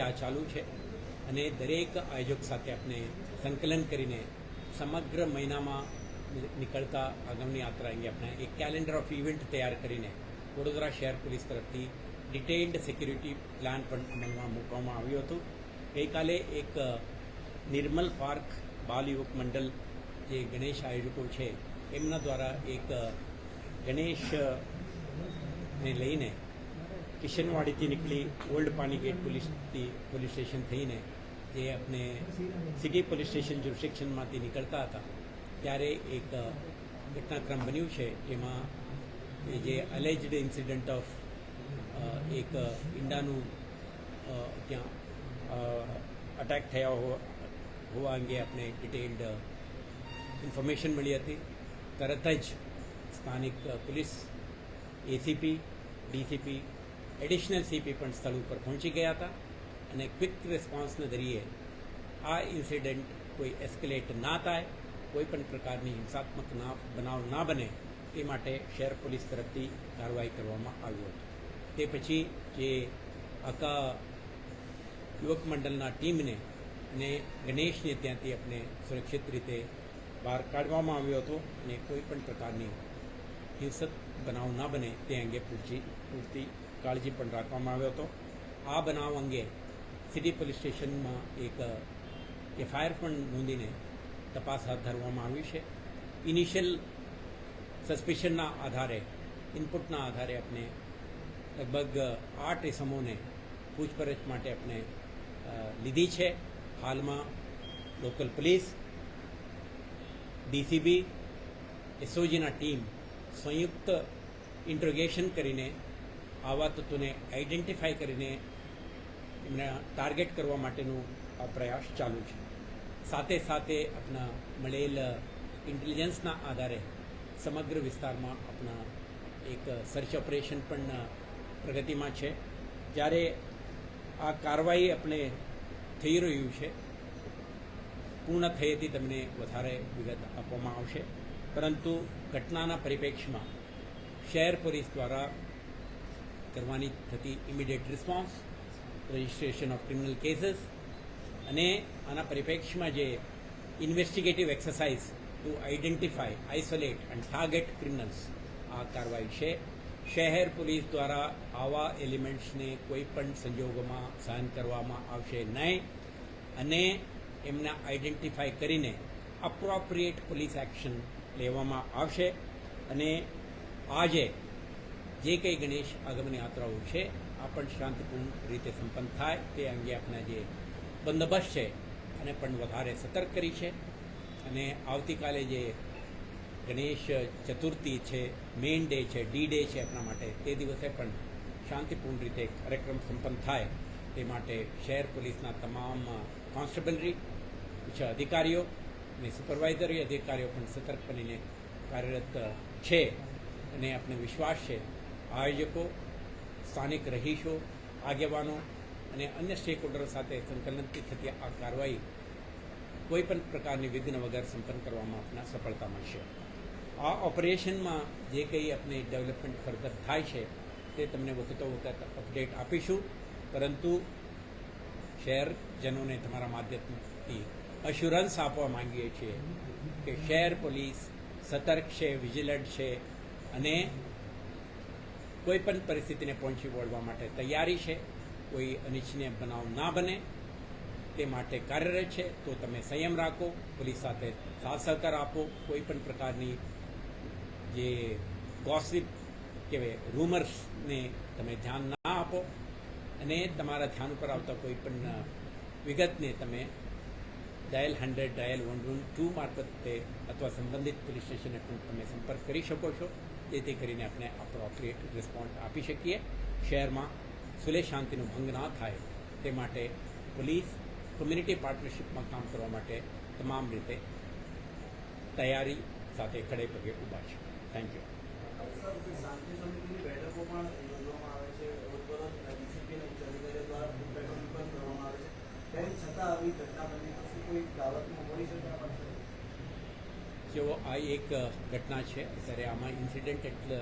આ ચાલુ છે. અને દરેક આયોજક સાથે આપણે સંકલન કરીને સમગ્ર મહિનામાં નીકળતા આગમની યાત્રા અંગે આપણે એક કેલેન્ડર ઓફ ઇવેન્ટ તૈયાર કરીને વડોદરા શહેર પોલીસ તરફથી ડિટેઇલ્ડ સિક્યુરિટી પ્લાન પણ અમલમાં મૂકવામાં આવ્યું હતું. ગઈકાલે એક નિર્મલ પાર્ક બાલ યુવક મંડળ જે ગણેશ આયોજકો છે એમના દ્વારા એક અ, ગણેશ અ, ને લઈને કિશનવાડીથી નીકળી ઓલ્ડ પાનીગેટ પોલીસથી પોલીસ સ્ટેશન થઈને જે આપણે સિટી પોલીસ સ્ટેશન જ્યુરિસ્ડિક્શનમાંથી નીકળતા હતા. ત્યારે એક ઘટનાક્રમ બન્યું છે જેમાં જે અલેજડ ઇન્સિડન્ટ ઓફ એક ઈંડાનું ત્યાં અટેક થયા હોવા અંગે આપણે ડિટેલ્ડ ઇન્ફોર્મેશન મળી હતી. તરત જ સ્થાનિક police ACP DCP additional CP પણ સ્થળ ઉપર પહોંચી ગયા હતા અને ક્વિક રિસ્પોન્સના જરીએ આ ઇન્સિડન્ટ કોઈ એસ્કેલેટ ના થાય, કોઈ પણ પ્રકારની હિંસાત્મક ના, બનાવ ના બને તે માટે શહેર પોલીસ તરફથી કાર્યવાહી કરવામાં આવ્યો હતો. તે પછી જે આખા યુવક મંડળના ટીમને અને ગણેશને ત્યાંથી આપણે સુરક્ષિત રીતે બહાર કાઢવામાં આવ્યો હતો અને કોઈ પણ પ્રકારની હિંસક બનાવ ના બને તે અંગે પૂરતી પૂરતી કાળજી પણ રાખવામાં આવ્યો હતો. આ બનાવ અંગે સિટી પોલીસ સ્ટેશનમાં એક એફઆઈઆર પણ નોંધીને તપાસ હાથ ધરવામાં આવી છે. ઇનિશિયલ સસ્પેશનના આધારે, ઇનપુટના આધારે આપણે લગભગ આઠ એસમોને પૂછપરછ માટે આપણે લીધી છે. હાલમાં લોકલ પોલીસ, ડીસીબી, એસઓજીના ટીમ સંયુક્ત ઇન્ટ્રોગેશન કરીને આવા તત્વોને આઈડેન્ટિફાઈ કરીને એમને ટાર્ગેટ કરવા માટેનું આ પ્રયાસ ચાલુ છે. સાથે સાથે આપણા મળેલ ઇન્ટેલિજન્સના આધારે સમગ્ર વિસ્તારમાં આપણા એક સર્ચ ઓપરેશન પણ પ્રગતિમાં છે. જ્યારે આ કાર્યવાહી આપણે થઈ રહ્યું છે, પૂર્ણ થયેથી તમને વધારે વિગત આપવામાં આવશે. પરંતુ ઘટનાના પરિપ્રેક્ષમાં શહેર પોલીસ દ્વારા કરવાની થતી immediate response registration of criminal cases અને આના પરિપ્રેક્ષ્યમાં જે investigative exercise to identify isolate and target criminals આ કાર્યવાહી છે. શહેર પોલીસ દ્વારા આવા એલિમેન્ટ્સને કોઈ પણ સંજોગોમાં સહન કરવામાં આવશે નહીં અને એમને આઈડેન્ટિફાય કરીને અપ્રોપ્રિએટ પોલીસ એક્શન લેવામાં આવશે. અને આજે જે કંઈ ગણેશ આગમન યાત્રાઓ છે, આ પણ શાંતિપૂર્ણ રીતે સંપન્ન થાય. તે અંગે આપણા જે બંદોબસ્ત છે અને પણ વધારે સતર્ક કરી છે. અને આવતીકાલે જે ગણેશ ચતુર્થી છે, મેઇન ડે છે, ડી ડે છે આપણા માટે, તે દિવસે પણ શાંતિપૂર્ણ રીતે કાર્યક્રમ સંપન્ન થાય. તે માટે શહેર પોલીસના તમામ કોન્સ્ટેબલરી, ઉચ્ચ અધિકારીઓ અને સુપરવાઇઝરી અધિકારીઓ પણ સતર્ક બનીને કાર્યરત છે. અને આપણે વિશ્વાસ છે આયોજકો, સ્થાનિક રહીશો, આગેવાનો અને અન્ય સ્ટેક હોલ્ડરો સાથે સંકલનથી થતી આ કાર્યવાહી કોઈપણ પ્રકારની વિઘ્ન વગર સંપન્ન કરવામાં આપણા સફળતા મળશે આ ઓપરેશનમાં જે કંઈ આપણે ડેવલપમેન્ટ ફર્ધર થાય છે તે તમને વખતો વખત અપડેટ આપીશું. પરંતુ શહેરજનોને તમારા માધ્યમથી અશ્યોરન્સ આપવા માંગીએ છીએ કે શહેર પોલીસ સતર્ક છે વિજિલન્ટ છે અને કોઈ પણ પરિસ્થિતિને પહોંચી વળવા માટે તૈયારી છે, કોઈ અનિચ્છનીય બનાવ ના બને, તે માટે કાર્યરત છે, તો તમે સંયમ રાખો, પોલીસ સાથે સાથ સહકાર આપો, કોઈ પણ પ્રકારની જે ગોસિપ કહેવાય રૂમર્સને તમે ધ્યાન ના આપો, અને તમારા ધ્યાન ઉપર આવતા કોઈ પણ વિગતને તમે dial hundred dial one one two મારફતે અથવા સંબંધિત પોલીસ સ્ટેશને પણ તમે સંપર્ક કરી શકો છો. જેથી કરીને આપણે અપ્રોપ્રિએટ રિસ્પોન્સ આપી શકીએ. શહેરમાં સુલે શાંતિનો ભંગ ના થાય તે માટે પોલીસ કમ્યુનિટી પાર્ટનરશિપમાં કામ કરવા માટે તમામ રીતે તૈયારી સાથે ખડે પગે ઊભા છે. થેન્ક યુ તેમ છતાં આવી ઘટના બની કોઈ દાવતમાં મળી શકે? આ આ એક ઘટના છે. અત્યારે આમાં ઇન્સિડન્ટ એટલે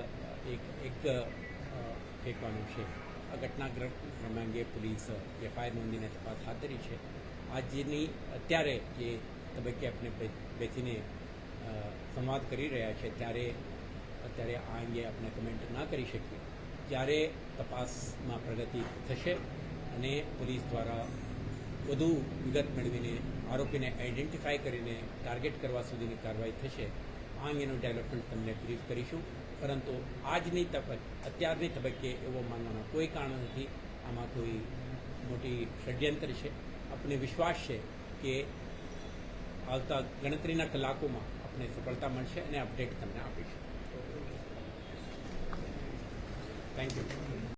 એક એક ફેંકવાનું છે. આ ઘટના ક્રમ અંગે પોલીસ એફઆઈઆર નોંધીને તપાસ હાથ ધરી છે. આજની, અત્યારે જે તબક્કે આપણે બેસીને સંવાદ કરી રહ્યા છે, ત્યારે, અત્યારે આ અંગે આપણે કમેન્ટ ના કરી શકીએ. જ્યારે તપાસમાં પ્રગતિ થશે અને પોલીસ દ્વારા વધુ વિગત મેળવીને આરોપીને આઈડેન્ટિફાય કરીને ટાર્ગેટ કરવા સુધીની કાર્યવાહી થશે, આ અંગેનું ડેવલપમેન્ટ તમને બ્રીફ કરીશું. પરંતુ આજની તબક્કે, અત્યારની તબક્કે એવો માનવાનો કોઈ કારણ નથી. આમાં કોઈ મોટી ષડયંત્ર છે. આપણે વિશ્વાસ છે કે આવતા ગણતરીના કલાકોમાં આપણે સફળતા મળશે અને અપડેટ તમને આપીશું. Thank you